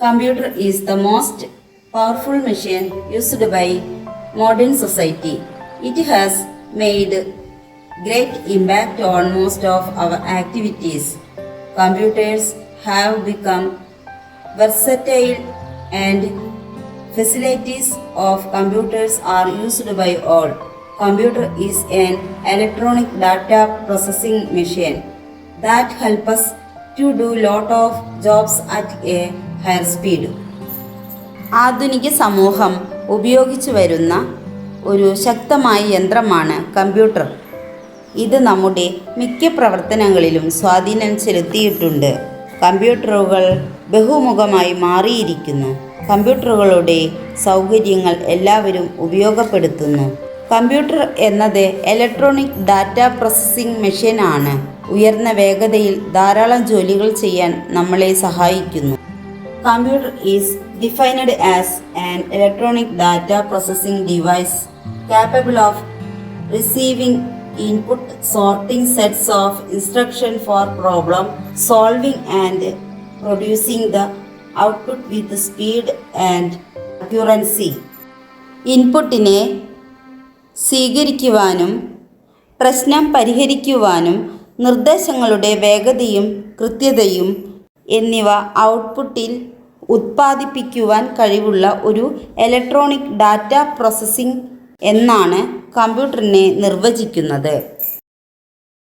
Computer is the most powerful machine used by modern society. It has made great impact on most of our activities. Computers have become versatile and facilities of computers are used by all. Computer is an electronic data processing machine that help us to do lot of jobs at a higher speed. ആധുനിക സമൂഹം ഉപയോഗിച്ചു വരുന്ന ഒരു ശക്തമായ യന്ത്രമാണ് computer. ഇത് നമ്മുടെ മിക്ക പ്രവർത്തനങ്ങളിലും സ്വാധീനം ചെലുത്തിയിട്ടുണ്ട്. കമ്പ്യൂട്ടറുകൾ ബഹുമുഖമായി മാറിയിരിക്കുന്നു. കമ്പ്യൂട്ടറുകളുടെ സൗകര്യങ്ങൾ എല്ലാവരും ഉപയോഗപ്പെടുത്തുന്നു. കമ്പ്യൂട്ടർ എന്നത് ഇലക്ട്രോണിക് ഡാറ്റ പ്രോസസ്സിംഗ് മെഷീനാണ്. ഉയർന്ന വേഗതയിൽ ധാരാളം ജോലികൾ ചെയ്യാൻ നമ്മളെ സഹായിക്കുന്നു. Computer is defined as an electronic data processing device capable of receiving input, sorting sets of instruction for problem solving and producing the output with speed and accuracy. ഇൻപുട്ടിനെ സ്വീകരിക്കുവാനും പ്രശ്നം പരിഹരിക്കുവാനും നിർദ്ദേശങ്ങളുടെ വേഗതയും കൃത്യതയും എന്നിവ ഔട്ട്പുട്ടിൽ ഉത്പാദിപ്പിക്കുവാൻ കഴിവുള്ള ഒരു ഇലക്ട്രോണിക് ഡാറ്റ പ്രോസസ്സിംഗ് എന്നാണ് കമ്പ്യൂട്ടറിനെ നിർവചിക്കുന്നത്.